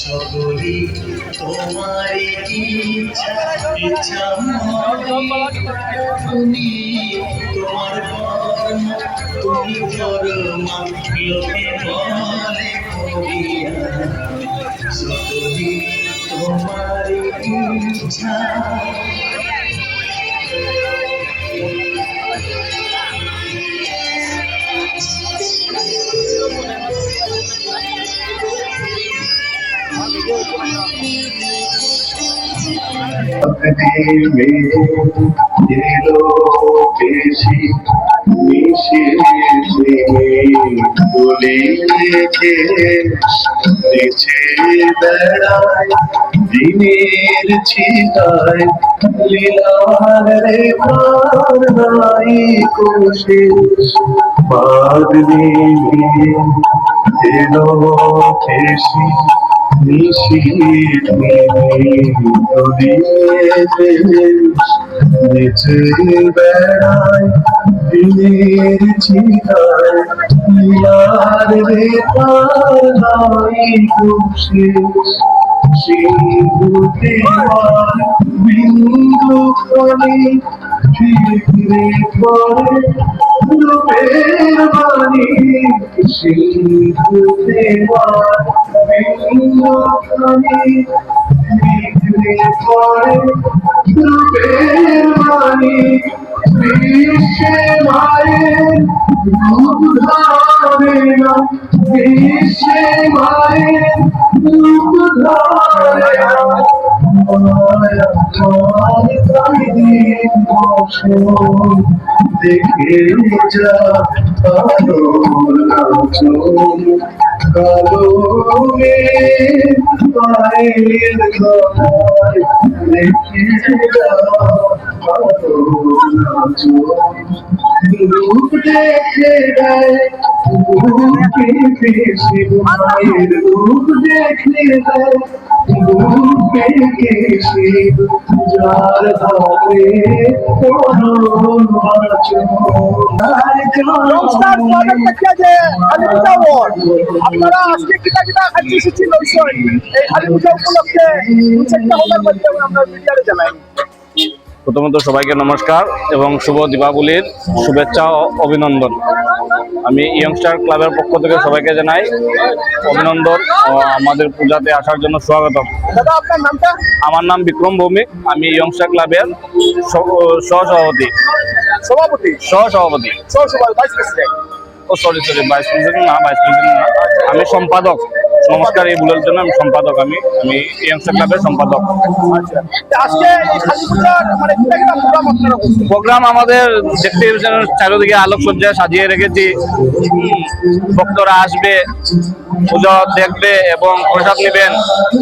সকলি তোমার ইচ্ছা ইচ্ছা তুমি তোমার কর্ম তুমি কর্ম লোকে বলে তোমার ইচ্ছা। প্রেমে এলো বেশি মিশে বলে নেচে বেড়ায় দিনের ছিটায় লীলার রে পার নাই কোষে পাদ নিয়ে এলো বেশি নিচে বেড়ায় দিনের চিতায় লীলার রে পালাই রূপের বাণী সিন্ধুতে বিন্দু বিশ্বে মায়ের রূপ ধারে না বিশ্বে মায়ের রূপ ধারে না দেখে যা আলোর নাচন কালো মেঘ পায়ের গলায় দেখে যা আলোর নাচন রূপ দেখে দেয় বুকে বেশি মায়ের রূপ দেখে দেয় প্রথমত সবাইকে নমস্কার এবং শুভ দীপাবলির শুভেচ্ছা ও অভিনন্দন। আমি ইয়ংস্টার ক্লাবের পক্ষ থেকে সবাইকে জানাই অভিনন্দন ও আমাদের পূজাতে আসার জন্য স্বাগতম। দাদা আপনার নামটা? আমার নাম বিক্রম ভৌমিক আমি ইয়ংস্টার ক্লাবের সহ- সহসভাপতি। সভাপতি? সহসভাপতি। সহসভাপতি ও সরি সরি ভাইস প্রেসিডেন্ট না ভাইস প্রেসিডেন্ট না। আমি সম্পাদক। নমস্কার এই ভুলের জন্য আমি সম্পাদক আমি আমি ইয়ংস্টার ক্লাবের সম্পাদক। আচ্ছা। মানে প্রোগ্রাম আমাদের দেখতে চারিদিকে আলোকসজ্জায় সাজিয়ে রেখেছি। ভক্তরা আসবে পুজো দেখবে এবং প্রসাদ নেবেন।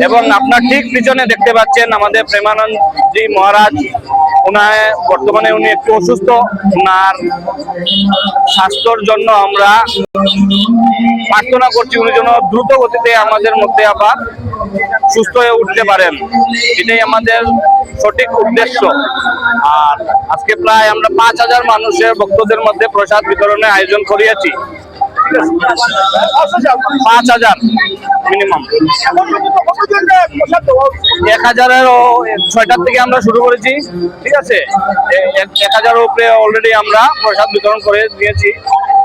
এবং আপনার ঠিক পিছনে দেখতে পাচ্ছেন আমাদের প্রেমানন্দজি মহারাজ। ওনার বর্তমানে উনি একটু অসুস্থ। ওনার স্বাস্থ্যর জন্য আমরা প্রার্থনা করছি, উনি যেন দ্রুত গতিতে আমাদের মধ্যে আবার সুস্থ হয়ে উঠতে পারেন। এটাই আমাদের সঠিক উদ্দেশ্য। আর আজকে প্রায় আমরা পাঁচ হাজার মানুষের ভক্তদের মধ্যে প্রসাদ বিতরণের আয়োজন করিয়েছি। পাঁচ হাজার মিনিমাম। এক হাজারের ছয়টার থেকে আমরা শুরু করেছি, ঠিক আছে? এক- হাজারের উপরে অলরেডি আমরা প্রসাদ বিতরণ করে দিয়েছি।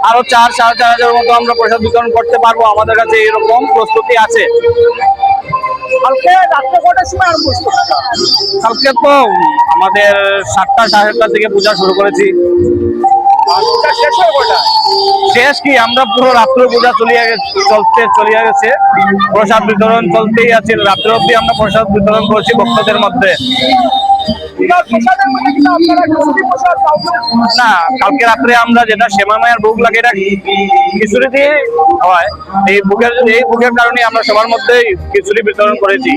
আরও চার সাড়ে চার হাজারের মতো আমরা প্রসাদ বিতরণ করতে পারব। আমাদের কাছে এরকম প্রস্তুতি আছে। কালকে তো আমাদের সাতটা সাড়ে সাতটা থেকে পূজা শুরু করেছি। শেষ কি? আমরা পুরো রাত্র পূজা চলিয়ে গেছে চলতে চলিয়ে গেছে। প্রসাদ বিতরণ চলতেই আছে। রাত্রে অব্দি আমরা প্রসাদ বিতরণ করছি ভক্তদের মধ্যে। প্রসাদ না, কালকে রাত্রে আমরা যেটা লাগে এটা খিচুড়ি দিয়ে হয়। এই এই কারণে আমরা সবার মধ্যে খিচুড়ি বিতরণ করেছি।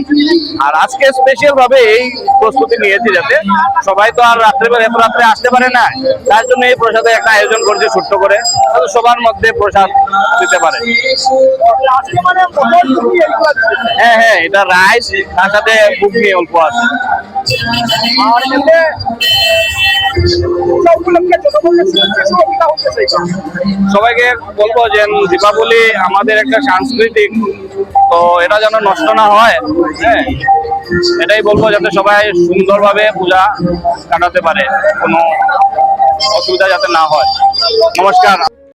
আর আজকে স্পেশাল ভাবে এই প্রস্তুতি নিয়েছি যাতে সবাই তো আর রাত্রে এত রাত্রে আসতে পারে না। তার জন্য এই প্রসাদের একটা আয়োজন করেছি ছোট্ট করে সবার মধ্যে প্রসাদ দিতে পারে। হ্যাঁ হ্যাঁ এটা রাইস তার সাথে বুক নিয়ে অল্প আছে। সবাইকে বলব যে দীপাবলি আমাদের একটা সাংস্কৃতিক, তো এটা যেন নষ্ট না হয় হ্যাঁ? এটাই বলব যাতে সবাই সুন্দরভাবে পূজা কাটাতে পারে, কোনো অসুবিধা যাতে না হয়। নমস্কার।